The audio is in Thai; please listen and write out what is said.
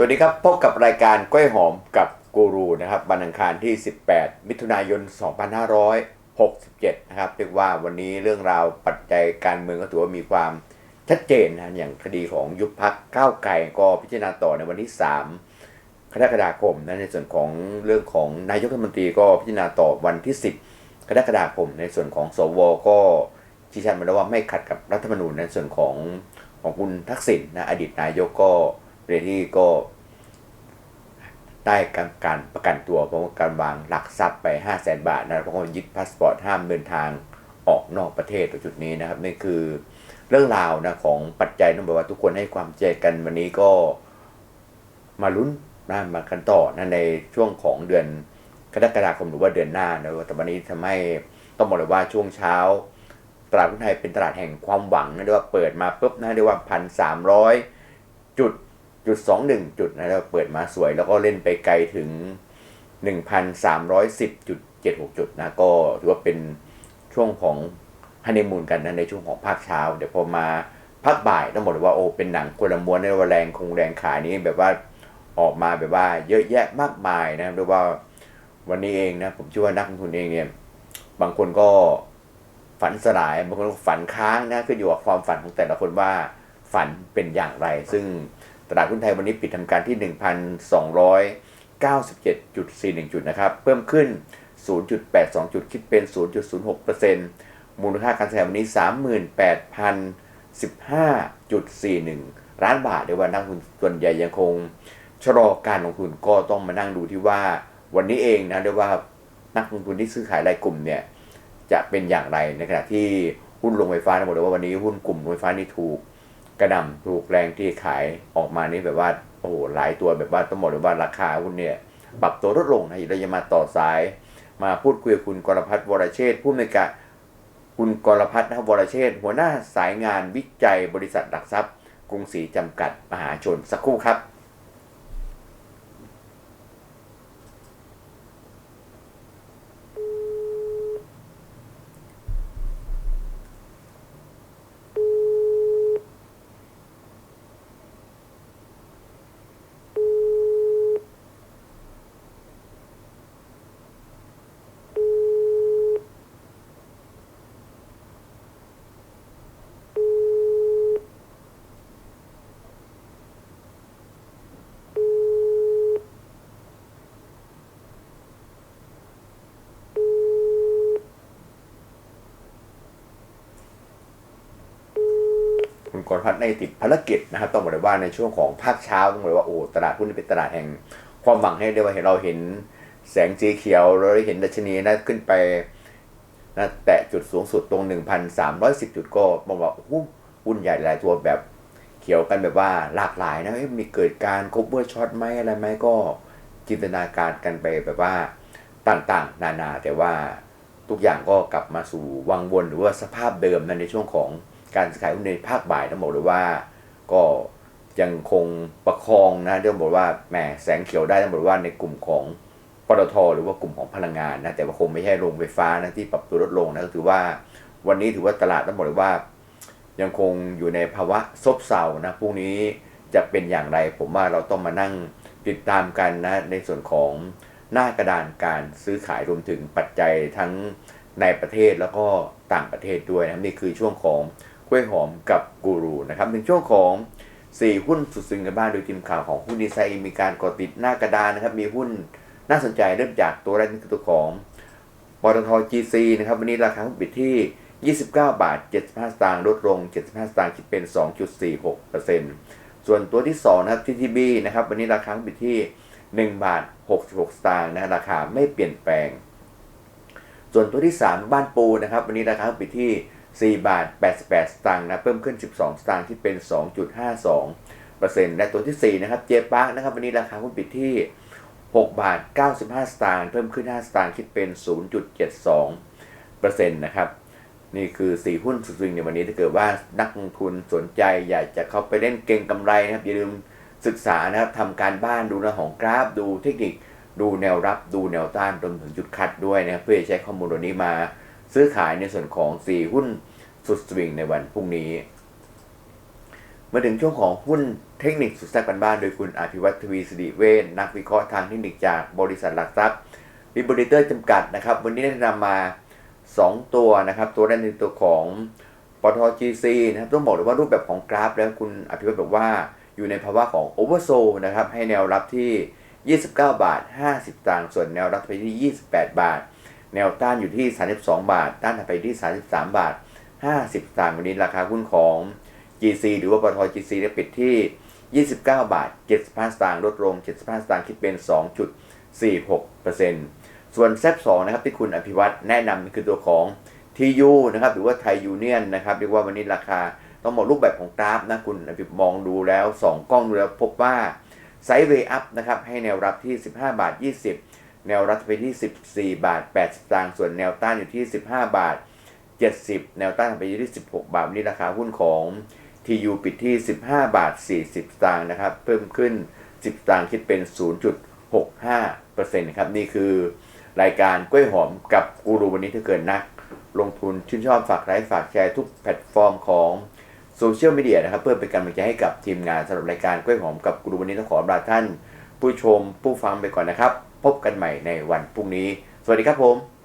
สวัสดีครับ พบกับรายการกล้วยหอมกับกูรูนะครับวันอังคารที่ 18 มิถุนายน 2567 นะครับเรียกว่าวันนี้เรื่องราวปัจจัยการเมืองก็ถือว่ามีความชัดเจนนะอย่างคดีของยุบพักก้าวไกลก็พิจารณาต่อในวันที่ 3 กรกฎาคมนะในส่วนของเรื่องของนายกรัฐมนตรีก็พิจารณาต่อวันที่ 10 กรกฎาคม ในส่วนของสวก็ชี้ชัดมาแล้วว่าไม่ขัดกับรัฐธรรมนูญในส่วนของของคุณทักษิณนะอดีตนายกก็เรที่ก็ ได้การประกันตัวเพราะว่าการวางหลักทรัพย์ไป 5 0 0แสนบาทนะเพราะว่ายึดพาสปอร์ตห้ามเดินทางออกนอกประเทศตรงจุดนี้นะครับนี่คือเรื่องราวนะของปัจจัยต้องบอกว่าทุกคนให้ความใจกันวันนี้ก็มาลุ้นนะมากันต่อนะในช่วงของเดือนกรกฎาคมหรือว่าเดือนหน้านะแต่วันนี้ทำให้ต้องบอกเลยว่าช่วงเช้า ตลาดหุ้นไทยเป็นตลาดแห่งความหวังนะเรียกว่าเปิดมาปุ๊บนะเรียกว่าพันสามร้อยจุด จุดสองหนึ่งจุดนะแล้วเปิดมาสวย แล้วก็เล่นไปไกลถึง1,310.76จุดเจ็ดหกจุดนะก็ถือว่าเป็นช่วงของฮันนีมูนกันนะในช่วงของภาคเช้า เดี๋ยวพอมาภาคบ่ายต้องบอกเลยว่าโอ้เป็นหนังคนละม้วนในว่าแรงคงแรงขายนี้แบบว่าออกมาแบบว่าเยอะแยะมากมายนะเรียว่าวันนี้เองนะผมเชื่อว่านักลงทุนเองเนี่ยบางคนก็ฝันสลายบางคนก็ฝันค้างนะขึ้นอยู่กับความฝันของแต่ละคนว่าฝันเป็นอย่างไร ซึ่ง ตลาดหุ้นไทยวันนี้ปิดทำการที่ 1,297.41 จุดนะครับ เพิ่มขึ้น 0.82 จุดคิดเป็น 0.06%มูลค่าการซื้อขายวันนี้ 38,015.41 ล้านบาทเดี๋ยวว่านักลงทุนส่วนใหญ่ยังคงชะลอการลงทุนก็ต้องมานั่งดูที่ว่า วันนี้เองนะเรียกว่านักลงทุนที่ซื้อขายรายกลุ่มเนี่ยจะเป็นอย่างไรในขณะที่หุ้นลงไฟฟ้าทั้งหมดเลยว่าวันนี้หุ้นกลุ่มโรงไฟฟ้านี่ถูก กระหนำถูกแรงที่ขายออกมานี่แบบว่าโอ้โหหลายตัวแบบว่าต้องบอกเลยว่าราคาหุ้นเนี่ยปรับตัวลดลงนะเราจะมาต่อสาย มาพูดคุยกับคุณกรพัฒน์วรเชษผู้อำนวยการคุณกรพัฒน์นะวรเชษหัวหน้าสายงานวิจัยบริษัทหลักทรัพย์กรุงศรีจำกัดมหาชนสักครู่ครับ คุณกรพัฒน์ในติดภารกิจนะครับต้องบอกเลยว่าในช่วงของภาคเช้าต้องบอกเลยว่าโอ้ตลาดหุ้นเป็นตลาดแห่งความหวังให้ได้ว่าเห็นเราเห็นแสงสีเขียวเราได้เห็นดัชนีนะขึ้นไปนะแตะจุดสูงสุดตรง 1,310 จุดก็บอกว่าโอ้โหหุ้นใหญ่หลายตัวแบบเขียวกันแบบว่าหลากหลายนะเอ๊ะมีเกิดการคบเบอร์ช็อตไหมอะไรไหมก็จินตนาการกันไปแบบว่าต่างๆ นานาแต่ว่าทุกอย่างก็กลับมาสู่วังวนหรือว่าสภาพเดิมนะในช่วงของ การซื้อขายหุ้นในภาคบ่ายต้องบอกเลยว่าก็ยังคงประคองนะต้องบอกว่าแหมแสงเขียวได้ต้องบอกว่าในกลุ่มของปตทหรือว่ากลุ่มของพลังงานนะแต่ว่าคงไม่ใช่โรงไฟฟ้านะที่ปรับตัวลดลงนะก็ถือว่าวันนี้ถือว่าตลาดต้องบอกเลยว่า ยังคงอยู่ในภาวะซบเซานะพรุ่งนี้จะเป็นอย่างไรผมว่าเราต้องมานั่งติดตามกันนะในส่วนของหน้ากระดานการซื้อขายรวมถึงปัจจัยทั้งในประเทศแล้วก็ต่างประเทศด้วยนะนี่คือช่วงของ กล้วยหอมกับกูรูนะครับเป็นช่วงของ 4 หุ้นสุดซึ้งกันบ้างโดยทีมข่าวของหุ้นดีไซน์มีการกดติดหน้ากระดานนะครับ มีหุ้นน่าสนใจเริ่มจากตัวแรกนี่คือตัวของปตท GC นะครับวันนี้ราคาหุ้นปิดที่ 29 บาท 75 สตางค์ลดลง 75 สตางค์คิดเป็น 2.46%ส่วนตัวที่ 2 นะครับ TTB นะครับวันนี้ราคาหุ้นปิดที่ 1 บาท 66 สตางค์นะราคาไม่เปลี่ยนแปลง ส่วนตัวที่ 3 บ้านปูนะครับวันนี้ราคาหุ้นปิดที่ 4 บาท 88 สตางค์นะเพิ่มขึ้น 12 สตางค์ที่เป็น 2.52%และตัวที่ 4 นะครับเจปาร์นะครับวันนี้ราคาหุ้นปิดที่ 6 บาท 95 สตางค์เพิ่มขึ้น 5 สตางค์คิดเป็น 0.72%นะครับนี่คือ 4 หุ้นสุดสวิงในวันนี้ถ้าเกิดว่านักลงทุนสนใจอยากจะเข้าไปเล่นเก็งกำไรนะครับอย่าลืมศึกษานะครับทำการบ้านดูเรื่องของกราฟดูเทคนิคดูแนวรับดูแนวต้านรวมถึงจุดคัดด้วยนะครับเพื่อใช้ข้อมูลตัวนี้มาซื้อขายในส่วนของ 4 หุ้น สุดสวิงในวันพรุ่งนี้ มาถึงช่วงของหุ้นเทคนิคสุดแซ่บกันบ้านโดยคุณอภิวัตทวีสิริเวชนักวิเคราะห์ทางเทคนิคจากบริษัทหลักทรัพย์บิบริเตอร์จำกัดนะครับ วันนี้ได้นำมา 2 ตัวนะครับ ตัวแรกในตัวของปตท GC นะครับต้องบอกเลยว่ารูปแบบของกราฟ แล้วคุณอภิวัตบอกว่าอยู่ในภาวะของโอเวอร์โซนะครับ ให้แนวรับที่ 29 บาท 50ตังส่วนแนวรับไปที่ 28 บาท แนวต้านอยู่ที่ 32 บาท ต้านถัดไปที่ 33 บาท 50ตังค์วันนี้ราคาหุ้นของ GC หรือว่าปตท GC ได้ปิดที่ 29 บาท 75 สตางค์ลดลง 75 สตางค์คิดเป็น 2.46%ส่วนแซบ2นะครับที่คุณอภิวัตแนะนำคือตัวของ TU นะครับหรือว่าไทยยูเนียนนะครับเรียกว่าวันนี้ราคาต้องมองรูปแบบของกราฟนะคุณอภิมองดูแล้ว 2 กล้องดูแล้วพบว่าไซด์เวย์อัพนะครับให้แนวรับที่ 15 บาท 20 แนวรับไปที่ 14 บาท 8 สตางค์ส่วนแนวต้านอยู่ที่ 15 บาท 70 แนวต้านไปอยู่ที่ 16 บาทวันนี้ราคาหุ้นของ TU ปิดที่ 15 บาท 40 สตางค์นะครับ เพิ่มขึ้น 10 สตางค์คิดเป็น 0.65%นะครับ นี่คือรายการกล้วยหอมกับกูรูวันนี้ถ้าเกิดนัก ลงทุนชื่นชอบฝากไลค์ฝากแชร์ทุกแพลตฟอร์มของโซเชียลมีเดียนะครับ เพื่อเป็นกำลังใจให้กับทีมงานสำหรับรายการกล้วยหอมกับกูรูวันนี้ต้องขอลาท่าน ผู้ชมผู้ฟังไปก่อนนะครับ พบกันใหม่ในวันพรุ่งนี้ สวัสดีครับผม